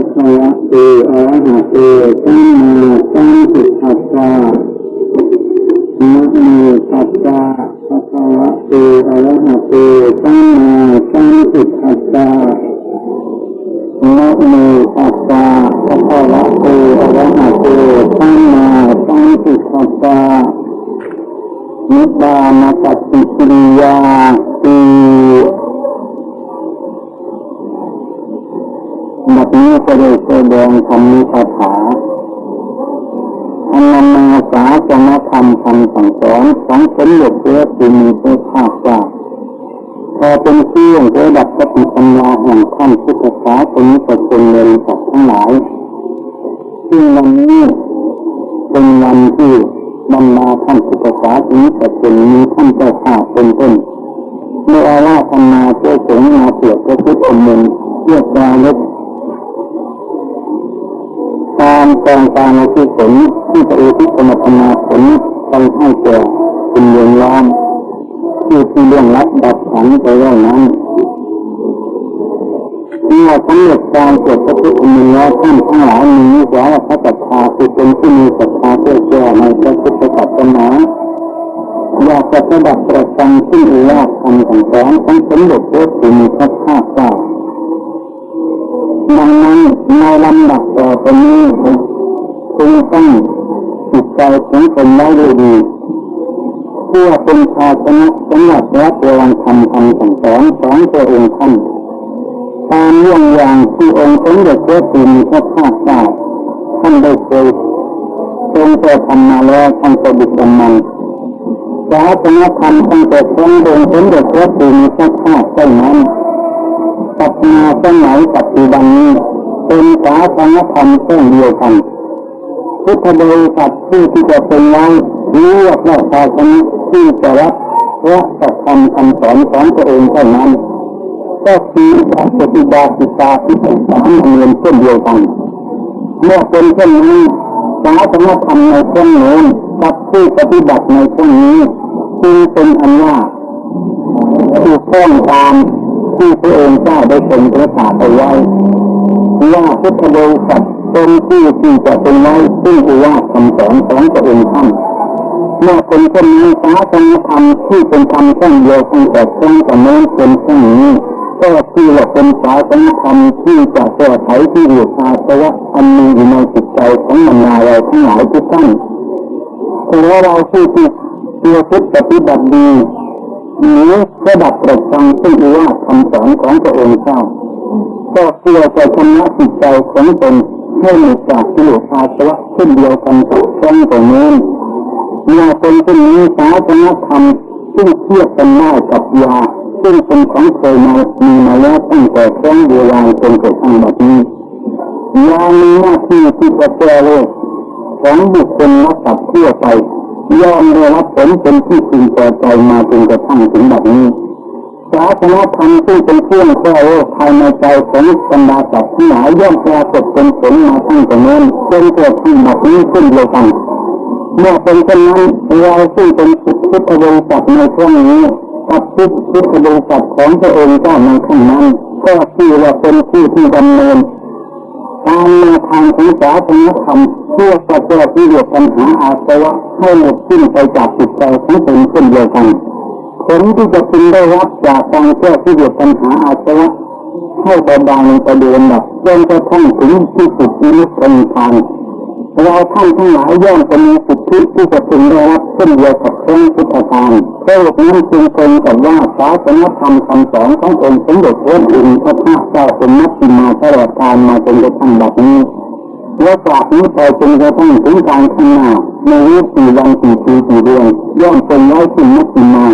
ะคะวะโตอะระหะโตสัมมาสัมพุทธัสสะนะโมตัสสะภะคะวะโตอะระหะโตสัมมาสัมพุทธัสสะนะโมตัสสะภะคะวะโตอะระหะโตสัมมาสัมพุทธัสสะนิบานะปัสสิกิริยา ก็ได้แสดงธรรมคาถาอันนาสาสนธรรมคำสั่งสอนของสมเด็จพระจินเจ้าข้าจ้าพอเป็นเครื่องระดับปฏิปัญญาแห่งท่านพุทธศาสนิกชนเลยสัตว์ทั้งหลายซึ่งวันนี้เป็นวันที่บรรดาท่านพุทธศาสนิกชนมีท่านเจ้าข้าเป็นต้นเมื่ออาธราธนาเจ้าสงฆ์มาเสียพระพุทธมนต์เพื่อปราลบ ตามกองการในที่ผลที่พระเอทิสมธนาผลไปให้แก่คุณยงล้อมที่ที่เรื่องรับดับขันไปแล้วนั้นเมื่อสำเร็จการเกิดพระพุทธมนต์แล้วท่านทั้งหลายมีนิสัยพระศรัทธาคือเป็นที่มีศรัทธาเพื่อแก่ในพระพุทธศาสนาอยากจะประดับประจังขึ้นอุราชคำสั่งสอนของสมเด็จพระสุนีพระข้าเจ้า ดังนั้นในลำดับต่อไปนี้คงต้องจิตใจของคนไว้ดีเพื่อเป็นภาชนะสำหรับรับรองคำคำสั่งสอนของตัวองค์ท่านตามเรื่องอย่างที่องค์สมเด็จพระสุนีพระข้าเจ้าท่านได้เคยทรงแต่ทำมาแล้วท่านก็บิดามันศาสนาธรรมตั้งแต่ครั้งองค์สมเด็จพระสุนีพระข้าเจ้านั้น ปัจจุบันสมัยปัจจุบันนี้เป็นศาสนธรรมเช่นเดียวกันพุทธบริษัทผู้ที่จะเป็นไว้รู้ว่าศาสนาที่จะรับและจะทำคำสอนของตัวเองเท่านั้นก็คือปฏิบัติตาที่เป็นสามเงินเช่นเดียวกันเมื่อเป็นเช่นนี้ศาสนธรรมในช่วงโน้นกับผู้ปฏิบัติในช่วงนี้จึงเป็นอันว่าถูกต้องตาม ที่พระองค์เจ้าได้ทรงประกาศเอาไว้ว่าพุทธบริษัทเป็นที่ที่จะเป็นไว้ซึ่งอุวาคำสอนของพระองค์ท่านเมื่อเป็นเช่นนี้ศาสนธรรมที่เป็นธรรมเช่นเดียวกันแต่ครั้งแต่โน้นเป็นเช่นนี้ก็คือว่าเป็นศาสนธรรมที่จะแก้ไขที่อยู่อาสวะอันมีอยู่ในจิตใจของบรรดาเราทั้งหลายทุกท่านแต่ว่าเราผู้ที่ตัวพุทธปฏิบัติดี หรือระดับประจังซึ่งว่าคำสอนของพระองค์เจ้าก็เพื่อจะชำระจิตใจของตนให้หมดจากกิเลสอาสวะเช่นเดียวกันกับครั้งตรงนี้เมื่อเป็นเช่นนี้ศาสนธรรมซึ่งเทียบกันได้กับยาซึ่งเป็นของเคยมามีมาแล้วตั้งแต่ครั้งโบราณจนกระทั่งบัดนี้ยามีหน้าที่ที่จะแก้โรคของบุคคลและสัตว์ทั่วไป ย่อมได้รับผลเป็นที่พึงพอใจมาจนกระทั่งถึงแบบนี้ศาสนาธรรมที่เป็นเครื่องแก้โรคภายในใจของบรรดาสัตว์ทั้งหลายย่อมปรากฏเป็นผลมาตั้งแต่นั้นจนกระทั่งแบบนี้ขึ้นเดียวกันเมื่อเป็นเช่นนั้นเราซึ่งเป็นพุทธบริษัทในช่วงนี้กับพุทธบริษัทของพระองค์เจ้าในขั้นนั้นก็คือว่าเป็นผู้ที่ดำเนิน ตามแนวทางของศาสนาธรรมเพื่อจะแก้ที่เหลือปัญหาอาสวะให้หมดสิ้นไปจากจิตใจของตนเช่นเดียวกันผลที่จะพึงได้รับจากการแก้ที่เหลือปัญหาอาสวะให้เบาบางไปเดือนดับจนกระทั่งถึงที่สุดนิพพาน เราท่านทั้งหลายย่อมจะมีสิทธิที่จะพึงได้รับเช่นเดียวกับครั้งพุทธกาลเพราะนั้นจึงตรงกับว่าศาสนธรรมคำสอนขององค์สมเด็จพระอินทร์พระพเจ้าเป็นนักบิมาตลอดกาลมาจนกระทั่งบัดนี้และจากนี้ไปจนกระทั่งถึงการข้างหน้าในวิสี่วันสี่ปีสี่เดือนย่อมเป็นไว้ซึ่งนักบิมา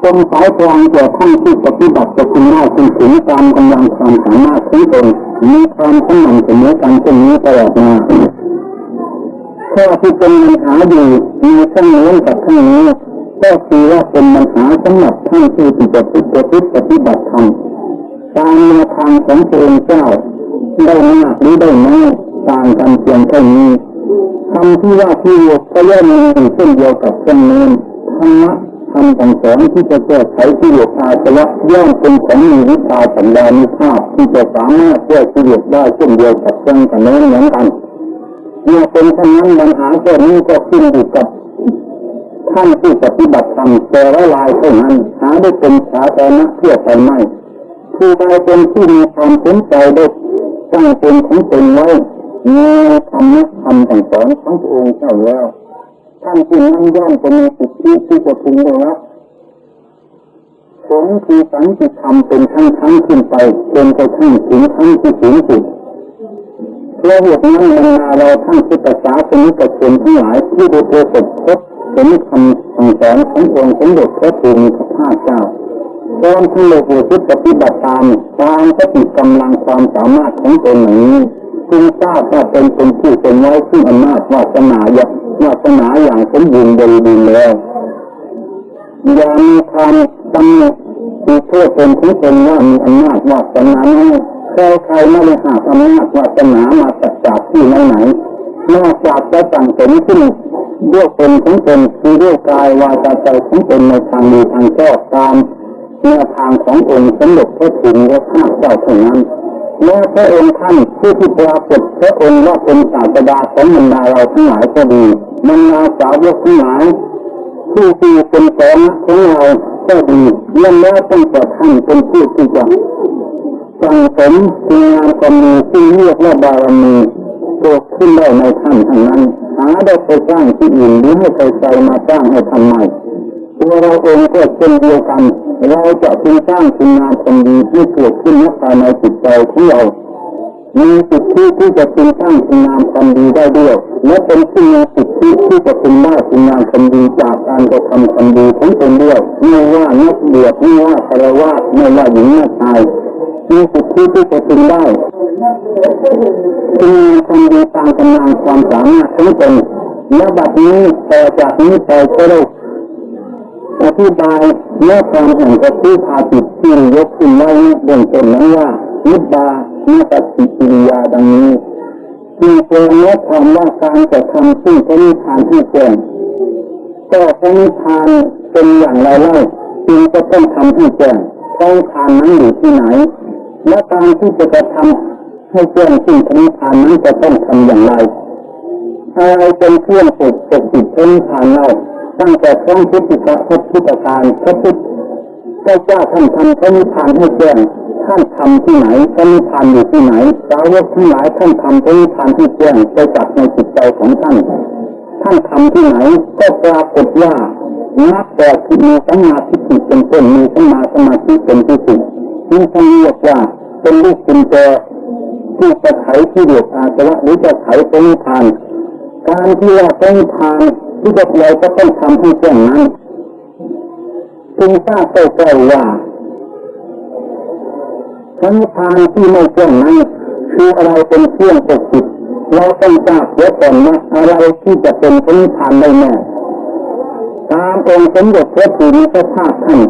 เป็นสายกลางแก่ท่านที่ปฏิบัติจะพึงได้ถึงถึงตามกำลังความสามารถของตนมีความสม่ำเสมอกันเช่นนี้ตลอดมา ข้อที่เป็นปัญหาอยู่ในข้างโน้นกับข้างนี้ก็คือว่าเป็นปัญหาสำหรับท่านที่ที่จะพิจารณาปฏิบัติธรรมตามแนวทางของพระองค์เจ้าได้มากหรือได้น้อยต่างกันเพียงแค่นี้คำที่ว่าที่วกก็ย่อมมีเช่นเดียวกับเช่นนี้ธรรมะคำสั่งสอนที่จะแก้ไขกิเลสอาสวะย่อมเป็นของมีวิชาสัญญาณิภาพที่จะสามารถแก้กิเลสได้เช่นเดียวกับเครื่องกันนั้นเหมือนกัน เมื่อเป็นเช่นนั้นปัญหาแค่นี้ก็ขึ้นอยู่กับท่านที่ปฏิบัติธรรมแต่ละรายเท่านั้นหาได้เป็นสาธารณะเพื่อไปไม่ผู้ใดเป็นที่มีความสนใจได้ตั้งเป็นของตนไว้มีคำนักคำสั่งสอนของพระองค์เจ้าแล้วท่านจึงนั่งย่อมจะมีสิทธิที่จะพึงได้รับผลคือสันติธรรมเป็นขั้นขั้นขึ้นไปจนกระทั่งถึงขั้นที่สูงสุด เพราะเหตุนั้นบรรดาเราท่านพุทธศาสนิกชนทั้งหลายที่ได้ประสบพบเห็นคำสอนขององค์สมเด็จพระภูมิพระเจ้าพร้อมทั้งโลกุตปฏิบัติตามตามสติกำลังความสามารถของตนอย่างนี้จึงทราบว่าเป็นเป็นผู้เป็นไว้ซึ่งอำนาจวาสนาอย่างวาสนาอย่างสมบูรณ์บริบูรณ์แล้วอย่ามีความตำหนิที่โทษตนของตนว่ามีอำนาจวาสนาน้อย ใครใครไม่ได้หาอำนาจวาสนามาจากจากที่ไหนไหนนอกจากจะสั่งสมขึ้นด้วยตนของตนคือด้วยกายวาจาใจของตนในทางดีทางชอบตามแนวทางขององค์สมเด็จพระถึงและข้าเจ้าเท่านั้นแม้พระองค์ท่านผู้ที่ปรากฏพระองค์ว่าเป็นศาสดาของบรรดาเราทั้งหลายก็ดีบรรดาสาวกทั้งหลายผู้ที่เป็นสอนของเราก็ดีย่อมแล้วต้องแต่ท่านเป็นผู้ที่จะ สังสมคุณงามความดีที่เรียกว่าบารมีเกิดขึ้นได้ในท่านทั้งนั้น หาได้ไปสร้างที่อื่นหรือให้ใครๆมาสร้างให้ทำไมตัวเราเองก็เช่นเดียวกันเราจะพึงสร้างคุณงามความดีให้เกิดขึ้นภายในจิตใจของเรามีสิทธิที่จะพึงสร้างคุณงามความดีได้ด้วยและเป็นที่มีสิทธิที่จะพึงได้คุณงามความดีจากการกระทำความดีของตนด้วยไม่ว่านักเบียดไม่ว่าคารวะไม่ว่าหญิงไม่ชาย มีสิทธิที่จะพึงได้พึงมีความดีตามกำลังความสามารถของตนและบัดนี้ต่อจากนี้ไปก็ได้อธิบายเนื้อความแห่งกระทู้พาจิตที่ยกขึ้นไว้เบื้องต้นนั้นว่านิบาเนื้อปฏิกิริยาดังนี้คือเป็นเนื้อความว่าการจะทำซึ่งพระนิพพานให้แจ้งก็พระนิพพานเป็นอย่างไรเล่าจึงจะต้องทำให้แจ้งพระนิพพานนั้นอยู่ที่ไหน และการที่จะกระทำให้แจ้งซึ่งพระนิพานนั้นจะต้องทำอย่างไรอะไรเป็นเครื่องปกปกปิดพระนิพานเราตั้งแต่ครั้งพุทธิกะพระพุทธการพระพุทธเจ้าท่านทำพระนิพพานให้แจ้งท่านทำที่ไหนพระนิพพานอยู่ที่ไหนสาวกทั้งหลายท่านทำพระนิพพานให้แจ้งไปจับในจิตใจของท่าน ท่านทำที่ไหนก็ปรากฏว่านักแต่ที่มีสัมมาทิฏฐิเป็นต้นมีสัมมาสมาธิเป็นที่สุดนี่ท่านเรียกว่า เป็นลูกกุญแจที่จะไขที่เดียดอาสวะหรือจะไขพระนิพพาน การที่ว่าพระนิพพานที่จะเราก็ต้องทำให้แจ้งนั้นจึงทราบใกล้ๆว่าพระนิพพานที่ไม่แจ้งนั้นคืออะไรเป็นเครื่องปกปิดเราต้องทราบเยอะก่อนว่าอะไรที่จะเป็นพระนิพพานได้แน่ตามองค์สมเด็จพระภูมิพระภาท่าน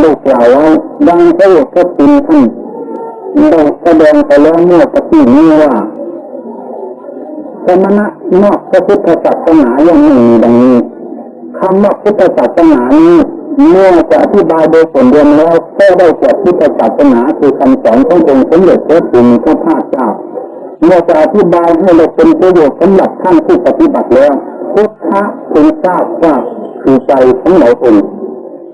ได้กล่าวไว้ดังพระเอกพระภูมิท่าน ได้แสดงไปแล้วเมื่อตะกี้นี้ว่าสมณะนอกพระพุทธศาสนายังไม่มีดังนี้คำว่าพุทธศาสนานี้เมื่อจะอธิบายโดยส่วนรวมแล้วก็ได้แก่พุทธศาสนาคือคำสอนขององค์สมเด็จพระภูมิพระภาคเจ้าเมื่อจะอธิบายให้เราเป็นประโยชน์สำหรับท่านผู้ปฏิบัติแล้วพุทธะพึงทราบว่าคือใจของเราเอง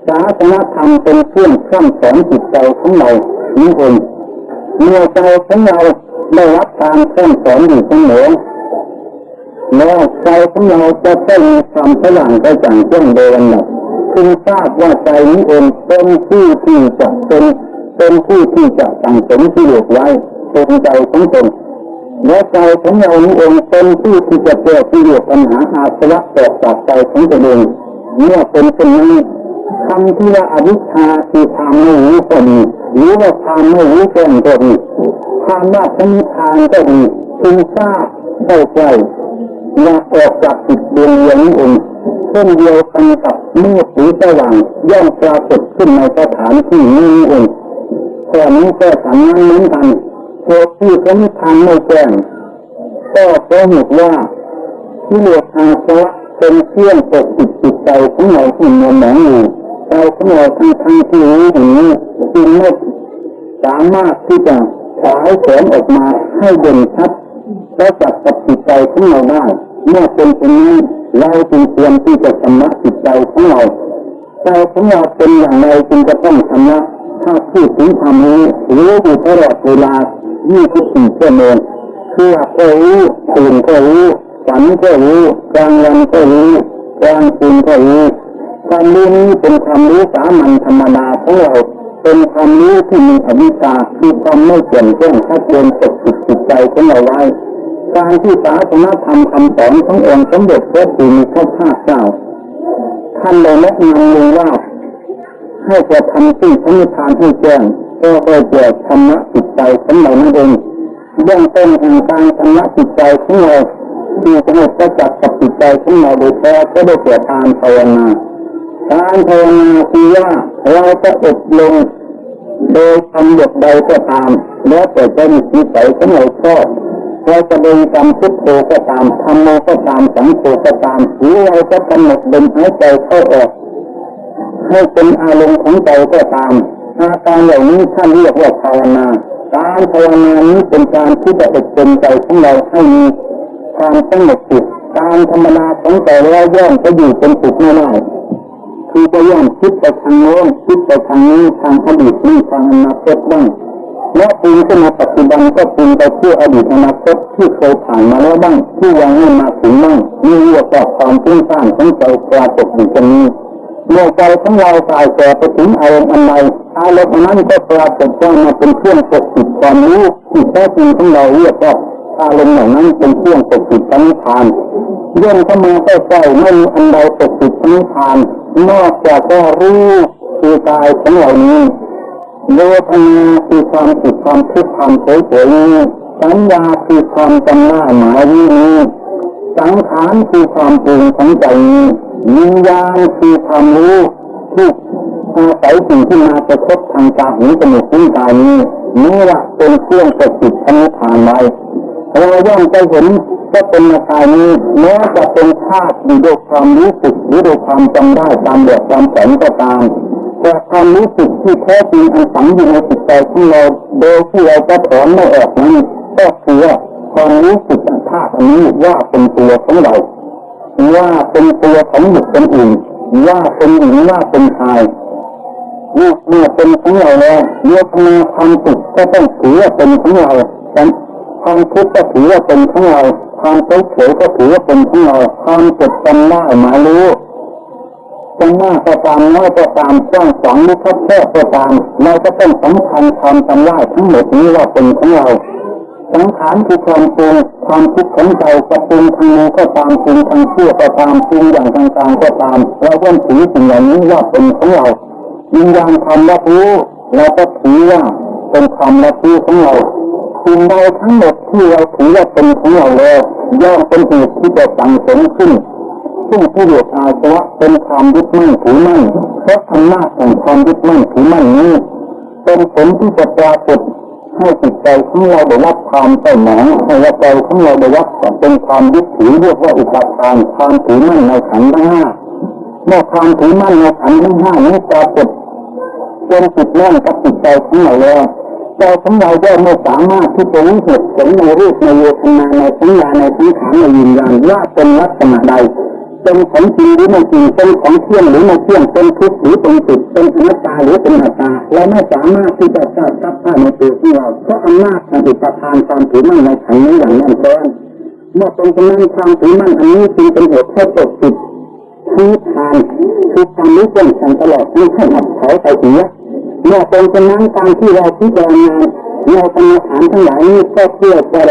ศาสนาธรรมเป็นเครื่องข้ามสอนจิตใจของเรานี่เอง เมื่อใจของเราได้รับการข้ามสอนอยู่เสมอแล้วใจของเราจะต้องมีความสว่างกระจ่างแจ้งโดยลำดับพึงทราบว่าใจนี้เองเป็นผู้ที่จะเป็นเป็นผู้ที่จะตั้งสมที่เหลือไว้เป็นใจของตนและใจของเรานี้เองเป็นผู้ที่จะแก้ที่เหลือปัญหาอาสวะแตกจากใจของตนเองเมื่อเป็นเช่นนี้ คำที่ว่าอวิชชาคือความไม่รู้ก็ดีหรือว่าความไม่รู้แจ้งก็ดีความว่าพระนิพพานก็ดีพึงทราบได้าใจอยากออกจากจิตดวงเดียวนี้เองเช่นเดียวกันกับเมื่อสีสว่างย่อมปรากฏขึ้นในสถานที่นี้เองแต่นี้ก็สำนักเหมือนกันเหตุที่พระนิพพานไม่แจ้งก็เพราะเหตุว่าที่เหลืออาสวะเป็นเครื่องปกปิดจิตใจของเราที่มัวหมองอยู่ ใจของเราทั้งทั้งที่รู้อย่างนี้จึงไม่สามารถที่จะฉายแสงออกมาให้เด่นชัดและจับกับจิตใจของเราได้เมื่อเป็นเช่นนี้เราจึงควรที่จะชำระจิตใจของเราใจของเราเป็นอย่างไรจึงจะต้องชำระถ้าพูดถึงธรรมนี้รู้อยู่ตลอดเวลา24ชั่วโมงคือหลับก็รู้ตื่นก็รู้ฝันก็รู้กลางวันก็รู้กลางคืนก็รู้ ความรู้นี้เป็นความรู้สามัญธรรมดาของเรา เป็นความรู้ที่มีอวิชชาคือความไม่เปลี่ยนแปลงชัดเจนปกปิดจิตใจของเราไว้การที่ศาสนาธรรมคำสอนขององค์สมเด็จพระศรีมีพระภาคเจ้าท่านได้แนะนำเลยว่าให้กระทำสิ่งพระนิพพานให้แจ้งก็เพื่อจะชำระจิตใจของเรานั่นเองเบื้องต้นแห่งการชำระจิตใจของเราที่จะให้ประจักษ์กับจิตใจของเราโดยแท้ก็ได้เกิดการภาวนา การภาวนาคือว่าเราจะอบรมโดยทำหยดใดก็ตาม แล้วแต่จะมีนิสัยของเราชอบเราจะเดินกรรมพุทโธก็ตามทำโมก็ตามสังโฆก็ตามหรือเราจะกำหนดลมหายใจเข้าออกให้เป็นอารมณ์ของใจก็ตามอาการเหล่านี้ท่านเรียกว่าภาวนาการภาวนานี้เป็นการที่จะอบรมใจของเราให้มีความสงบจิตการธรรมนาของใจแล้วย่อมจะอยู่เป็นสุขไม่ได้ คือจะย่อมคิดไปทางโน้นคิดไปทางนี้ทางอดีตนี่ทางอนาคตบ้างและปรุงขึ้นมาปัจจุบันก็ปรุงไปเพื่ออดีตอนาคตที่เคยผ่านมาแล้วบ้างที่ยังไม่มาถึงบ้างนี่เรียกว่าความฟุ้งซ่านของใจปรากฏอยู่ตรงนี้เมื่อใจของเราตายแก่ไปถึงอารมณ์อันใดอารมณ์นั้นก็ปรากฏว่ามาเป็นเครื่องปกปิดความรู้ที่แท้จริงของเราเรียกว่าอารมณ์เหล่านั้นเป็นเครื่องปกปิดสังขารย่นเข้ามาใกล้ๆไม่มีอันใดปกปิดสังขาร นอกจากว่รู้คือกายของเรานี้เวทนาคือความสุขความทุกข์ความเฉยๆนี้สัญญาคือความจำหน้าหมายนี้สังขารคือความปรุงของใจนี้วิญญาณคือความรู้ที่อาศัยสิ่งที่มากระทบทางตาหูจมูกลิ้นกายนี้นี่แหละเป็นเครื่องปกปิดพนิพานไว้ เราย่อมจะเห็นก็เป็นมาตายนี้แม้จะเป็นธาตุอยู่ด้วยความรู้สึกหรือด้วยความจำได้ตามแบบความแสนก็ตามแต่ความรู้สึกที่แท้จริงอันฝังอยู่ในจิตใจของเราโดยที่เราจะถอนไม่ออกนั้นก็คือความรู้สึกอันธาตุอันนี้ว่าเป็นตัวของเราว่าเป็นตัวของบุคคลอื่นว่าเป็นหญิงว่าเป็นชายเมื่อเมื่อเป็นของเราแล้วเมื่อทำมาความสุขก็ต้องถือว่าเป็นของเราแต่ ความทุกข์ก็ถือว่าเป็นของเราความเฉยเฉยก็ถือว่าเป็นของเราความจดจำได้หมายรู้จะมากก็ตามน้อยก็ตามกว้างขวางหรือคับแคบก็ตามเราก็ต้องสำคัญความจำได้ทั้งหมดนี้ว่าเป็นของเราสังขารคือความปรุงความคิดของใจจะปรุงทางนี้ก็ตามปรุงทางเชื่อก็ตามปรุงอย่างต่างๆก็ตามเราย่อมถือสิ่งเหล่านี้ว่าเป็นของเราวิญญาณความรับรู้เราก็ถือว่าเป็นความรับรู้ของเรา สิ่งใดทั้งหมดที่เราถือว่าเป็นของเราแล้วย่อมเป็นเหตุที่จะสั่งสมขึ้น ซึ่งที่เรียกอาสวะเป็นความยึดมั่นถือมั่นเพราะอำนาจแห่งความยึดมั่นถือมั่นนี้เป็นผลที่จะปรากฏให้จิตใจของเราได้รับความเศร้าหมองให้ใจของเราได้รับเป็นความยึดถือเรียกว่าอุปทานความถือมั่นในขันธ์ทั้งห้าเมื่อความถือมั่นในขันธ์ทั้งห้านี้ปรากฏจนจิตแน่นกับจิตใจของเราแล้ว ใจของเราก็ไม่สามารถที่จะรู้เหตุผลในรูปในเวทนาในสัญญาในสังขารในวิญญาณว่าเป็นลักษณะใดเป็นของจริงหรือไม่จริงเป็นของเที่ยงหรือไม่เที่ยงเป็นทุกข์หรือเป็นสุขเป็นอนัตตาหรือเป็นอัตตาเราไม่สามารถที่จะทราบรับได้ในตัวของเราเพราะอำนาจแห่งอุปทานความถือมั่นในขันนี้อย่างแน่นแฟ้นเมื่อเป็นเช่นนั้นความถือมั่นอันนี้จึงเป็นเหตุให้ตกจิตที่ทานคือความรู้แจ้งแทงตลอดไม่ให้หัดถอยไปเสีย เมื่อเป็นเช่นนั้นการที่เราพิจารณาในกรรมฐานทั้งหลายนี้ก็เพื่อจะ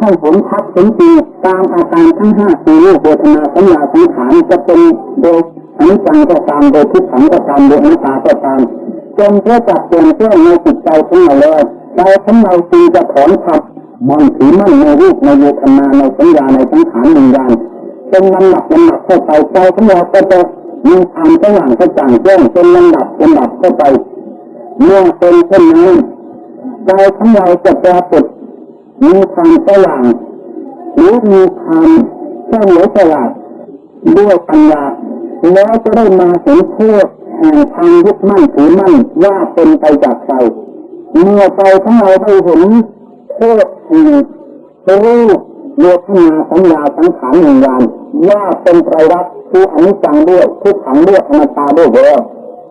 ให้ผลทับผลจริงตามอาการทั้งห้าคือรูปเวทนาสัญญาสังขารจะเป็นโดยอนิจจังก็ตามโดยทุกขังก็ตามโดยอนัตตาก็ตามจนเพื่อจับเปลี่ยนแปลงในจิตใจของเราเลยใจของเราจึงจะถอนทับมันถือมั่นในรูปในเวทนาในสัญญาในสังขารวิญญาณเป็นลำดับลำดับเข้าไปใจของเราก็จะมีความสว่างกระจ่างแจ้งเป็นลำดับลำดับ เข้าไปเมื่อเป็นเช่นนั้นใจของเราจะปรากฏมีความสว่างหรือมีความเฉลียวฉลาดด้วยปัญญาแล้วจะได้มาเห็นโทษแห่งทางยึดมั่นถือมั่นว่าเป็นไปจากใจเมื่อใจของเราได้เห็นโทษแห่งรูปเวทนาสัญญาสังขารวิญญาณว่าเป็นไตรลักษณ์คืออนิจจังด้วยทุกขังด้วยอนัตตาด้วยแล้ว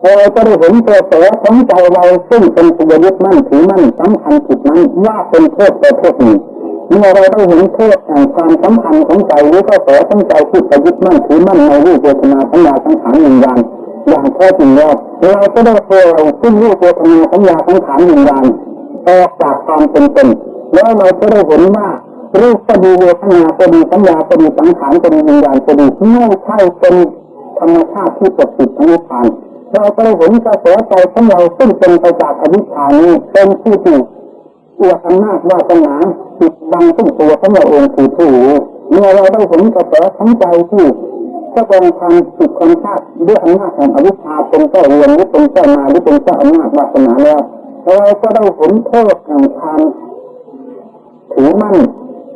เราจะได้เห็นตัวเสือของใจเราซึ่งเป็นตัวยึดมั่นถือมั่นสำคัญผิดนั้นว่าเป็นโทษประเภทหนึ่งเมื่อเราได้เห็นโทษแห่งความสัมพันธ์ของใจหรือก็เสือของใจที่ไปยึดมั่นถือมั่นในรูปเวทนาสัญญาสังขารวิญญาณอย่างแท้จริงแล้วเราจะได้เจอเราซึ่งรูปเวทนาสัญญาสังขารวิญญาณออกจากความเป็นเป็นแล้วเราจะได้เห็นว่ารูปก็ดีเวทนาก็ดีสัญญาก็ดีสังขารก็ดีวิญญาณก็ดีไม่ใช่เป็นธรรมชาติที่ปกปิดทั้งนิพพาน เราก็เห็นกระแสใจของเราซึ่งเป็นไปจากอวิชชานี้เป็นผู้ที่ตัวอำนาจวาสนาปิดบังซึ่งตัวของเราเองคือผู้รู้เมื่อเราได้เห็นกระแสของใจที่แสดงความผิดความชาติด้วยอำนาจแห่งอวิชชาเป็นเจ้าเรือนหรือเป็นเจ้ามาหรือเป็นเจ้าอำนาจวาสนาแล้วเราก็ได้เห็นโทษแห่งความถือมั่น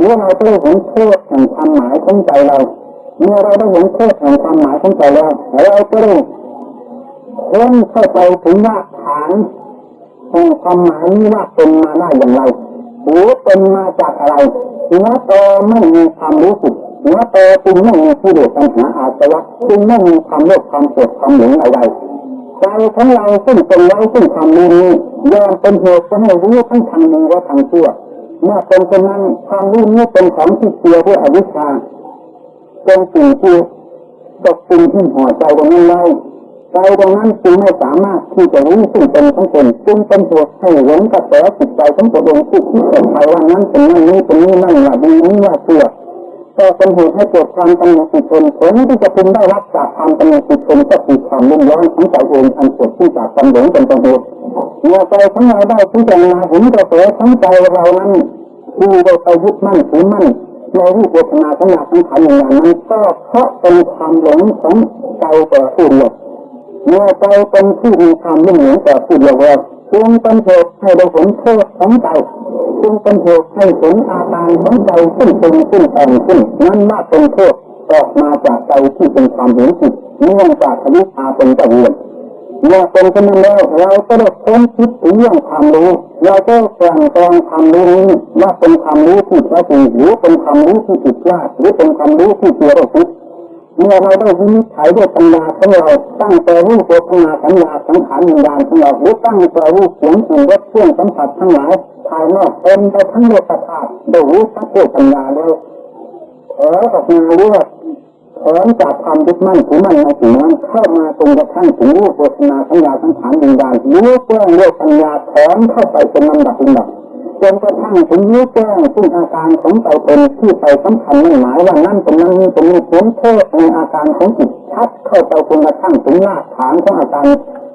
เมื่อเราได้เห็นโทษแห่งความหมายของใจเรา เมื่อเราได้เห็นโทษแห่งความหมายของใจแล้วเราก็ได้ ค้นเข้าไปถึงรากฐานแห่งความหมายนี้ว่าเป็นมาได้อย่างไรหรือเป็นมาจากอะไรหัวโตไม่มีความรู้สึกหัวโตจึงไม่มีที่เดือดปัญหาอาสวะจึงไม่มีความโลภความโกรธความหลงใดๆใจของเราซึ่งเป็นไว้ซึ่งความรู้นี้ยอมเป็นเหตุให้รู้ทั้งทางดีและทางชั่วเมื่อเป็นเช่นนั้นความรู้นี้เป็นของที่เกี่ยวด้วยอวิชชาเป็นสิ่งที่ตกปุ่มที่หัวใจตรงนั้นไว้ ใจตรงนั้นจึงไม่สามารถที่จะรู้ซึ่งเป็นทั้งเป็นจึงเป็นเหตุให้หลงกระแสจิตใจของตัวเองที่คิดไปว่านั้นเป็นนั่นนี้เป็นนี้นั่นว่าดีนี้ว่าเชั่วก็เป็นเหตุให้เกิดความตำหนิติชนผลที่จะพึงได้รับจากความตำหนิติชนก็คือความรุ่มร้อนของใจเองอันเกิดขึ้นจากความหลงเป็นต้นเหตุเมื่อใจของเราได้พิจารณาเห็นกระแสของใจเรานั้นที่เราไปยึดมั่นถือมั่นในรูปเวทนาสัญญาสังขารอย่างนั้นก็เพราะเป็นความหลงของใจแต่ผู้เดียว เมื่อใจเป็นที่มีความรุ่มหลงแต่ผู้เดียวแล้วจึงเป็นเหตุให้เราเห็นโทษของใจจึงเป็นเหตุให้เห็นอาการของใจขึ้นเป็นขึ้นแต่งขึ้นนั้นว่าเป็นโทษออกมาจากใจที่เป็นความเห็นผิดเนื่องจากอวิชชาเป็นตะเวียนเมื่อเป็นเช่นนั้นแล้วเราก็ได้ค้นคิดถึงเรื่องความรู้เราก็แปลงแปลงความรู้นี้ว่าเป็นความรู้ที่แท้จริงหรือเป็นความรู้ที่ผิดพลาดหรือเป็นความรู้ที่เกี่ยวกับ เมื่อเราได้วินิจฉัยด้วยปัญญาของเราตั้งแต่รูปเวทนาสัญญาสังขารวิญญาณของเราหรือตั้งแต่รูปเสียงกลิ่นรสเครื่องสัมผัสทั้งหลายภายนอกเป็นไปทั้งโลกธาตุโดยรู้สักด้วยปัญญาแล้วเออออกมาเรื่อยกถอนจากความยึดมั่นถือมั่นในสิ่งนั้นเข้ามาตรงกระทั่งถึงรูปเวทนาสัญญาสังขารวิญญาณรู้แจ้งด้วยปัญญาถอนเข้าไปเป็นลำดับลำดับ จนกระทั่งถึงรู้แจ้งซึ่งอาการของใจเป็นที่ไปสำคัญไม่หมายว่านั่นเป็นนั่นนี่เป็นนี่ผลโทษในอาการของจิตชัดเข้าไปจนกระทั่งถึงรากฐานของอาการ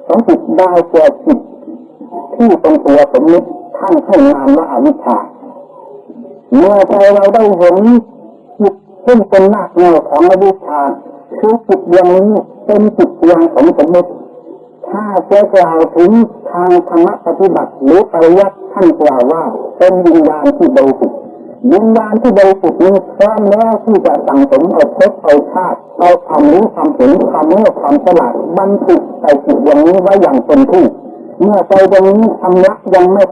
ของจิตได้แก่จิตที่เป็นตัวสมมติท่านให้นามว่าอวิชชาเมื่อใจเราได้เห็นจิตซึ่งเป็นรากเหง้าของอวิชชาคือจิตดวงนี้เป็นจิตดวงของสมมติ ถ้าจะกล่าวถึงทางธรรมปฏิบัติหรือปริยัติท่านกล่าวว่า เป็นวิญญาณที่บริสุทธิ์วิญญาณที่บริสุทธิ์นี้พร้อมแล้วที่จะสั่งสมเอาพบเอาชาติเอาความรู้ความเห็นความโง่ความฉลาดบรรทุกใส่จิตดวงนี้ไว้อย่างเต็มที่เมื่อใจดวงนี้ทำลักยังไม่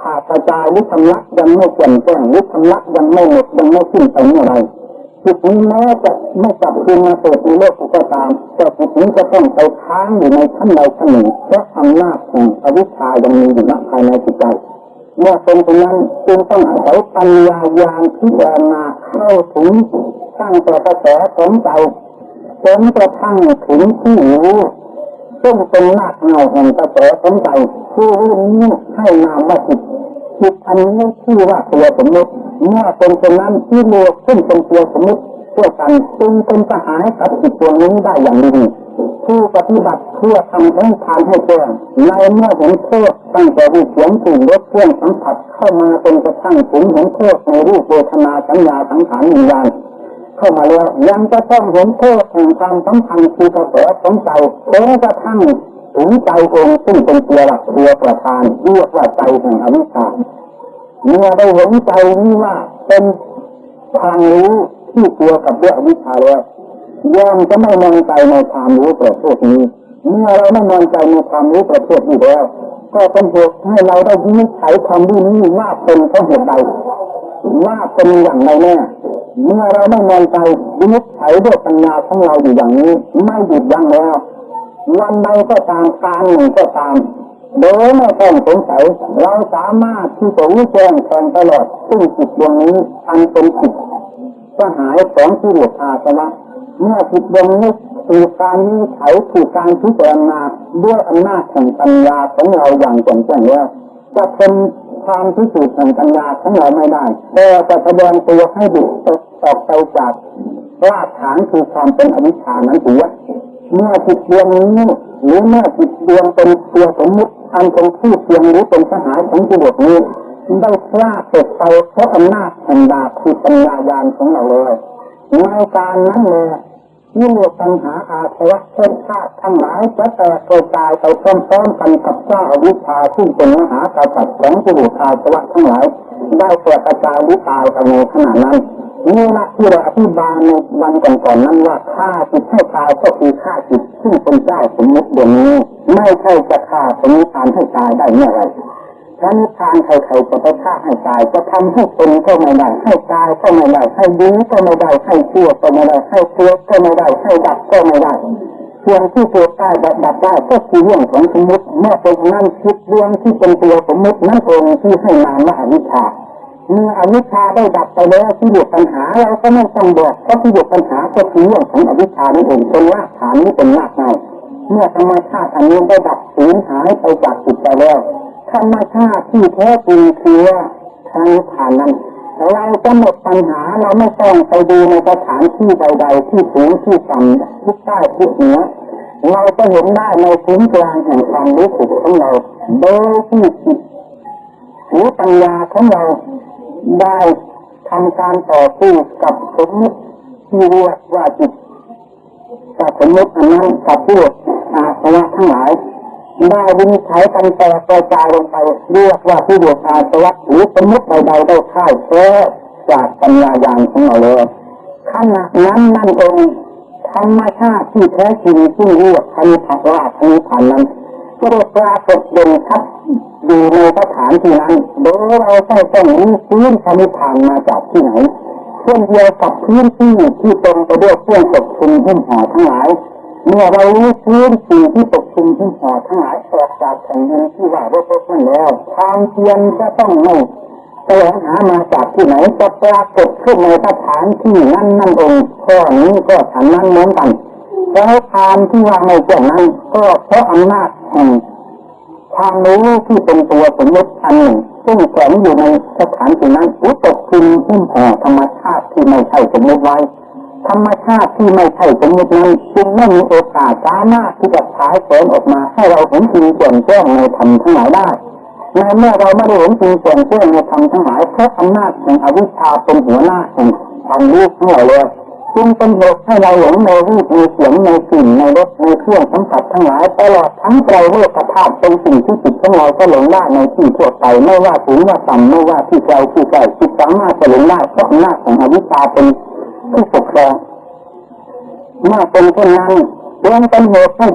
ขาดกระจายหรือทำลักยังไม่เปลี่ยนแปลงหรือทำลักยังไม่หมดยังไม่สิ้นไปเมื่อไร จิตนี้แม้จะไม่กลับคืนมาเกิดในโลกก็ตามแต่จิตนี้จะต้องไปค้างอยู่ในชั้นใดชั้นหนึ่งเพราะอำนาจแห่งอวิชชายังมีอยู่ภายในจิตใจเมื่อเป็นเช่นนั้นจึงต้องอาศัยปัญญาญาณพิจารณาเข้าถึงสร้างแต่กระแสของใจจนกระทั่งถึงที่รู้ซึ่งเป็นรากเง้าแห่งกระแสของใจผู้รู้นี้ให้นามว่าจิตจิตอันนี้ชื่อว่าตัวสมมติ เมื่อเป็นเช่นนั้นที่โลกซึ่งเป็นตัวสมมติเพื่อกันจึงเป็นสหายกับจิตตัวนี้ได้อย่างดีผู้ปฏิบัติเพื่อทำให้ทานให้แจ้งในเมื่อเห็นโทษตั้งแต่รูปเสียงกลิ่นรสเครื่องสัมผัสเข้ามาเป็นกระทั่งถึงเห็นโทษในรูปเวทนาสัญญาสังขารวิญญาณเข้ามาแล้วยังจะต้องเห็นโทษแห่งความสัมพันธ์คือกระแสของใจจนกระทั่งถึงใจองค์ซึ่งเป็นตัวหลักตัวประธานเรียกว่าใจแห่งอวิชชา เมื่อได้เห็นใจนี้ว่าเป็นทางรู้ที่ตัวกับเรื่องวิชาแล้วย่อมจะไม่มองใจในความรู้ประเภทนี้เมื่อเราไม่นอนใจในความรู้ประเภทนี้แล้ว ก็เป็นเหตุให้เราได้วินิจฉัยความรู้นี้ว่าเป็นเพราะเหตุใดว่าเป็นอย่างไรแน่เมื่อเราไม่นอนใจวินิจฉัยด้วยปัญญาของเราอยู่อย่างนี้ ไม่หยุดยั้งแล้ว วันใดก็ตามการหนึ่งก็ตาม โดยไม่ต้องสงสัยเราสามารถที่จะรู้แจ้งแทงตลอดซึ่งจิตดวงนี้อันเป็นจิตสหายของที่เหลืออาสวะเมื่อจิตดวงนี้ถูกการวินิจฉัยถูกการพิจารณาด้วยอำนาจแห่งปัญญาของเราอย่างแจ่มแจ้งแล้วจะเป็นความพิสูจน์แห่งปัญญาของเราไม่ได้แต่จะแสดงตัวให้บุตรออกไปจากรากฐานคือความเป็นอวิชชานั้นถือว่า เมื่อจิตดวงนี้หรือเมื่อจิตดวงเป็นตัวสมมุติอันเป็นผู้เพียงหรือเป็นสหายของกิเลสนี้ได้พลาดตกไปเพราะอำนาจแห่งดาบคือปัญญายาณของเราเลยในการนั้นเลยที่เรียกปัญหาอาสวะเช่นชาติทั้งหลายจะแตกกระจายไปพร้อมๆกันกับเจ้าอวิชาซึ่เป็นมหากษัตริย์ของกิเลสอาสวะทั้งหลาย ได้แตกกระจายหรือตายไปในขณะนั้น นี่ละที่เราอธิบายในวันก่อนๆนั้นว่าฆ่าจิตให้ตายก็คือฆ่าจิตซึ่งเป็นเจ้าสมมติเดี๋ยวนี้ ไม่ใช่จะฆ่าสมมติการให้ตายได้เมื่อไรถ้นทานใครๆจะไปฆ่าให้ตายจะทำให้เป็นก็ไม่ได้ให้ตายก็ไม่ได้ให้ดีก็ไม่ได้ให้ชั่วก็ไม่ได้ให้เกลียดก็ไม่ได้ให้ดับก็ไม่ได้เพียงที่เกิดได้ดับดับได้ก็คือเรื่องของสมมติเมื่อเป็นนั่นคิดเรื่องที่เป็นตัวสมมตินั่นเองที่ให้นามว่าอวิชชา เมื่ออวิชชาได้ดับไปแล้วที่หลือปัญหาเราก็ไม่ต้องบอกเพราะที่หลือปัญหาก็คือเรื่องของอวิชชานี่เองเป็นรากฐานนี้เป็นรากไงเมื่อธรรมชาติอันนี้ได้ดับสูญหายไปจากจิตใจแล้วธรรมชาติที่แท้จริงคือว่าทางนิพพานนั้นเราจะหมดปัญหาเราไม่ต้องไปดูในสถานที่ใด ๆ ที่สูงที่ต่ำที่ใต้ที่เหนือเราจะเห็นได้ในศูนกลางแห่งความรู้สึกของเราโดยที่จิตหรือปัญญาของเรา ได้ทำการต่อสู้กับสมมติที่เรียกว่าจิตกับสมมติอันนั้นกับพวกอาสวะทั้งหลายได้วินิจฉัยกันแตกกระจายลงไปเรียกว่าผู้เดียวอาสวะหรือสมมติใดๆได้ค่ายแท้จากปัญญาญาณของเราเลยขณะนั้นนั่นเองธรรมชาติที่แท้จริงที่เรียกพันธะราชนิพพานนั้น ก็ได้ปรากฏเด่นชัดอยู่ในสถานที่นั้นโดยเราต้องต้องรู้พื้นพระนิพพานมาจากที่ไหนเช่นเดียวกับพื้นที่ที่เต็มไปด้วยเครื่องปกคลุมหุ้มห่อทั้งหลายเมื่อเรารู้พื้นสิ่งที่ปกคลุมหุ้มห่อทั้งหลายออกจากแผ่นดินที่ว่าเราพบนั่นแล้วความเพียรจะต้องไม่แสวงหามาจากที่ไหนจะปรากฏขึ้นในสถานที่นั้นนั่นเองข้อนี้ก็ฉันนั้นเหมือนกัน แล้วความที่ว่าในเช่นนั้นก็เพราะอำนาจแห่งความรู้ที่เป็นตัวสมมติอันหนึ่งซึ่งแฝงอยู่ในสถานที่นั้นอุตกคุณหุ้มห่ธรรมชาติที่ไม่ใช่สมมติไว้ ธรรมชาติที่ไม่ใช่สมมตินั้นจึงไม่มีโอกาสสามารถที่จะฉายแสงออกมาให้เราเห็นจริงแจ่มแจ้งในธรรมทั้งหลายได้ในเมื่อเราไม่ได้เห็นจริงแจ่มแจ้งในธรรมทั้งหลายเพราะอำนาจแห่งอวิชชาเป็นหัวหน้าแห่งความรู้ทั้งหลายเลย จึงเป็นเหตุให้เราหลงในรูปในเสียงในกลิ่นในรสในเครื่องสัมผัสทั้งหลายตลอดทั้งไตรโลกธาตุเป็นสิ่งที่จิตของเราก็หลงได้ในที่ทั่วไปไม่ว่าสูงว่าต่ำไม่ว่าที่ไกลที่ใกล้จิตสามารถจะหลงได้เพราะอำนาจของอวิชชาเป็นผู้ปกครองเมื่อเป็นเช่นนั้นยังเป็นเหตุให้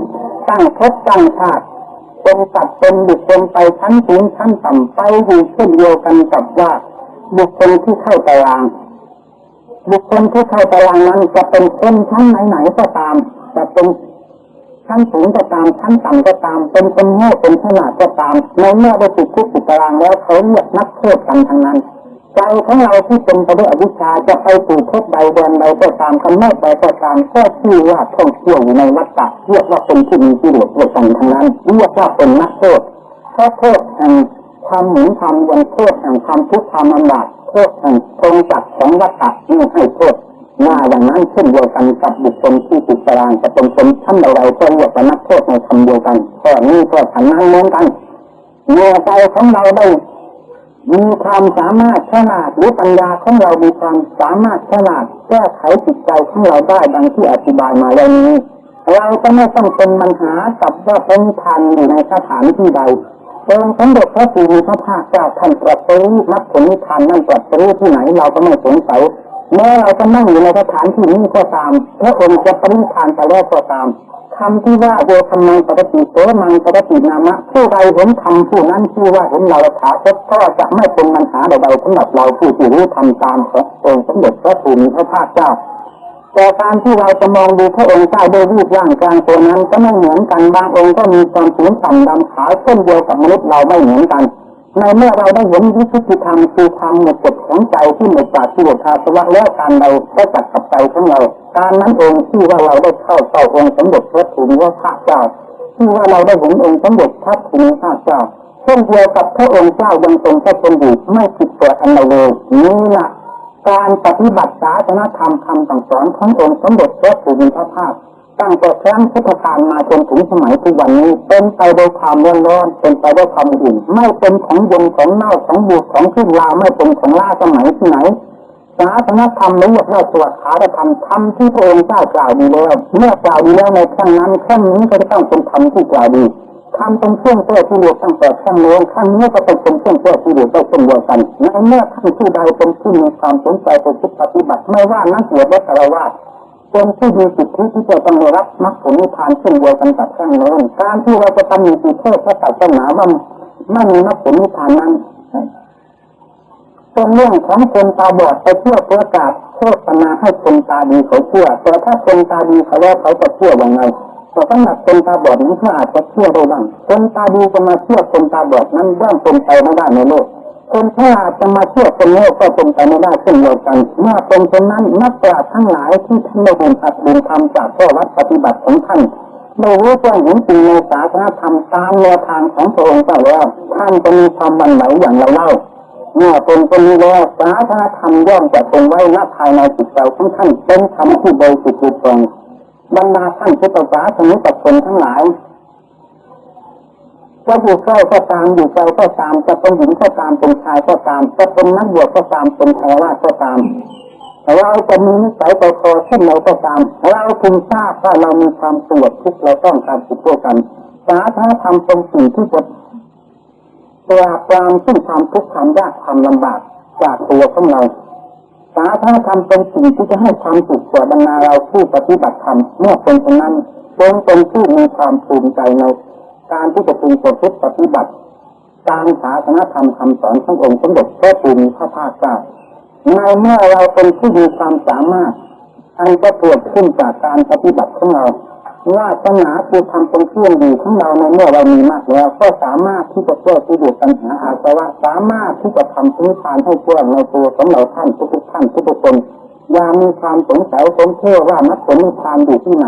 ตั้งภพตั้งชาติเป็นสัตว์เป็นบุคคลไปชั้นสูงชั้นต่ำไปอยู่เช่นเดียวกันกับว่าบุคคลที่เข้าตาราง บุคคลที่เข้าตารางนั้นจะเป็นคนชั้นไหนๆก็ตามจะเป็นชั้นสูงก็ตามชั้นต่ำก็ตาม เป็นคนโง่เป็นขนาดก็ตามในเมื่อได้ติดคุกติดตารางแล้วเขาเรียกนักโทษกันทั้งนั้นใจของเราที่เป็นไปด้วยอวิชชาจะไปสู่ภพใดเดือนใดก็ตามคำแม่ใดก็ตามก็ชื่อว่าท่องเที่ยวอยู่ในวัฏฏะเรียกว่าเป็นที่มีกิเลสด้วยกันทั้งนั้นเรียกว่าเป็นนักโทษเพราะโทษแห่งความหมุนความวนโทษแห่งความทุกข์ความลำบาก โทษแห่งตรงจักรของวัฏฏะนี่ให้โทษหน้าอย่างนั้นเช่นเดียวกันกับบุคคลที่ติดตารางจะเป็นคนชั้นใดๆก็เรียกว่านักโทษในคำเดียวกันก็นี่ก็ฉันนั้นเหมือนกันเมื่อใจของเราได้มีความสามารถฉลาดหรือปัญญาของเรามีความสามารถฉลาดแก้ไขจิตใจของเราได้ดังที่อธิบายมาแล้วนี้ เราจะไม่ต้องเป็นปัญหากับว่าเป็นทันอยู่ในสถานที่ใด องค์สมเด็จพระศรีพระภาคเจ้าท่านตรัสรู้มรรคผลนิพพานนั่นตรัสรู้ที่ไหนเราก็ไม่สงสัยแม้เราจะนั่งอยู่ในสถานที่นี้ก็ตามพระองค์จะปรินิพพานไปแล้วก็ตามคำที่ว่าโยธรรมังปกติโสมังปกตินามะผู้ใดเห็นธรรมผู้นั้นชื่อว่าเห็นเราถาคตก็จะไม่เป็นปัญหาใดๆสำหรับเราผู้ที่รู้ธรรมตามขององค์สมเด็จพระภูมิพระภาคเจ้า แต่การที่เราจะมองดูพระองค์เจ้าโดยรูปร่างกลางตัวนั้นก็ไม่เหมือนกันบางองค์ก็มีความสูงต่ำดำขาวเช่นเดียวกับมนุษย์เราไม่เหมือนกัน ในเมื่อเราได้เห็นวิสุทธิธรรมคือความหมดจดของใจที่หมดจากที่หมดอาสวะแล้วการเราได้จัดกับใจของเรา การนั้นเองที่ว่าเราได้เข้าเฝ้าองค์สมเด็จพระภูมิพระเจ้าที่ว่าเราได้เห็นองค์สมเด็จพระภูมิพระเจ้าเช่นเดียวกับพระองค์เจ้ายังทรงพระชนอยู่ไม่ผิดตัวอันใดเลยนี่ละ การปฏิบัติศาสนธรรมคำสั่งสอนขององค์สมเด็จพระภูมิพระภาคตั้งแต่ครั้งพุทธกาลมาจนถึงสมัยทุกวันนี้เป็นไปโดยความร้อนร้อนเป็นไปด้วยความอุ่นไม่เป็นของเย็นของเน่าของบูดของขึ้นลาไม่เป็นของล่าสมัยที่ไหนศาสนธรรมนี้เรียกว่าสวดขาธรรมธรรมที่พระองค์เจ้ากล่าวดีแล้วเมื่อกล่าวดีแล้วในครั้งนั้นครั้งนี้ก็จะต้องเป็นธรรมที่กล่าวดี ทำเป็นเครื่องเพื่อที่เรียกตั้งแต่ข้างโน้นข้างนี้ก็เป็นเครื่องเพื่อที่เรียกได้เช่นเดียวกันในเมื่อท่านผู้ใดเป็นผู้มีความสนใจเป็นผู้ปฏิบัติไม่ว่านักบวชและคารวะเป็นผู้มีสิทธิที่จะต้องได้รับมรรคผลนิพพานเช่นเดียวกันกับข้างโน้นการที่เราจะทำมีสิทธิพระศาสนาว่าไม่มีมรรคผลนิพพานนั้นเป็นเรื่องของคนตาบอดไปเชื่อประกาศโฆษณาให้คนตาดีเขาเชื่อแต่ถ้าคนตาดีเขาแล้วเขาจะเชื่อยังไง แต่สำหรับคนตาบอดนั้นก็อาจจะเชื่อได้บ้างคนตาดีจะมาเชื่อคนตาบอดนั้นย่อมเป็นไปไม่ได้ในโลกคนฉลาดจะมาเชื่อคนโง่ก็เป็นไปไม่ได้เช่นเดียวกันเมื่อเป็นเช่นนั้นนักปราชญ์ทั้งหลายที่ท่านได้บุญอัดบุญธรรมจากข้อวัดปฏิบัติของท่านได้รู้แจ้งเห็นจริงในศาสนาธรรมตามแนวทางของพระองค์เจ้าแล้วท่านจะมีความมันไหวอย่างเราเล่าเมื่อเป็นคนนี้แล้วศาสนาธรรมย่อมจะคงไว้ณภายในจิตใจของท่านเป็นธรรมที่บริสุทธิ์ต้อง บรรดาท่านพุทธศาสนิกชนทั้งหลายจะอยู่ใกล้ก็ตามอยู่ไกลก็ตามจะเป็นหญิงก็ตามเป็นชายก็ตามจะเป็นนักบวชก็ตามเป็นแพรว่าก็ตามเราจะมีนิสัยใจคอเช่นไราก็ตามเราพึงทราบว่าเรามีความปวดทุกเราต้องการสุขตัวกันศาสนาธรรมเป็นสิ่งที่จะปราบปรามซึ่งความทุกข์ความยากความลำบากจากตัวของเรา สาธาธรรมเป็นสิ่งที่จะให้ความสุขแก่บรรดาเราผู้ปฏิบัติธรรมเมื่อเป็นเช่นนั้นจงเป็นผู้มีความภูมิใจในการที่จะพึงประพฤติปฏิบัติตามศาสนธรรมคำสอนขององค์สมเด็จพระภูมิพระภาคเจ้าในเมื่อเราเป็นผู้มีความสามารถอันจะเกิดขึ้นจากการปฏิบัติของเรา วาสนาคือทำเป็นเครื่องดีของเราในเมื่อเรามีมากแล้ว ก็สามารถที่จะแก้ที่ดูปัญหาอาสวะสามารถที่จะทำพื้นฐานให้แจ้งในตัวของเราท่านทุกท่านทุกคนอย่ามีความสงสัยสงเชื่อว่ามรรคผลนิพพานอยู่ที่ไหน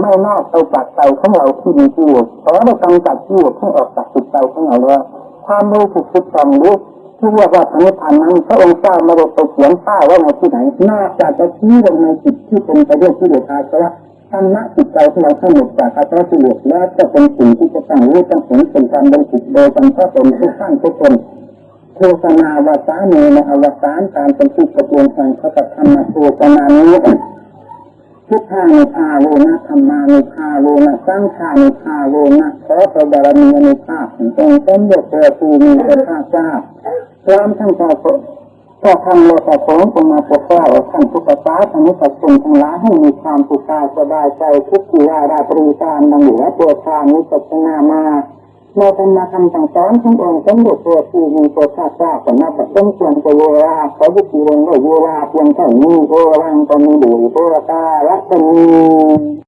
ไม่นอกไปจากใจของเราที่มีกิเลสขอได้กำจัดกิเลสให้ออกจากจิตใจของเราแล้วความรู้สึกคิดจำรู้ที่เรียกว่าพระนิพพานนั้นพระองค์เจ้าไม่ได้ไปเขียนป้ายไว้ในที่ไหนนอกจากจะชี้ลงในจิตที่เป็นไปด้วยกิเลสอาสว ธรรมะจิตใจของเราทั้งหมดจากอาสวะกิเลสแล้วจะเป็นสิ่งที่จะตั้งรู้ตั้งเห็นเป็นการบริสุทธิ์โดยจำเพาะตนทุกท่านทุกคนโฆษณาวาสาเนในอวสานการเป็นผู้ประจวงแห่งพระธรรมโฆษณานี้พุกทธานุภาโลนะธรรมานุภาโลนะสังฆานุภาโลนะขอพระบารมีอนุภาพขององค์สมเด็จพระภูมิพระเจ้าพร้อมทั้งพระ ก็ทำโลกสงฆ์งมาปกป้องท่านผู้ประสาทนิสัชนทั้งหลายให้มีความสุขกายสบายใจทุกขีราราตรีการดังเหลือตัวทานนิสัชนามาเมื่อเป็นมาคำสั่งสอนขององค์สมเด็จพระภูมิพระภาคเจ้าก็นับเป็นส่วนประโยชน์ขอยุติลงด้วยเวลาเพียงเท่านี้โอรังก็มีดุยโอรากาละก็มี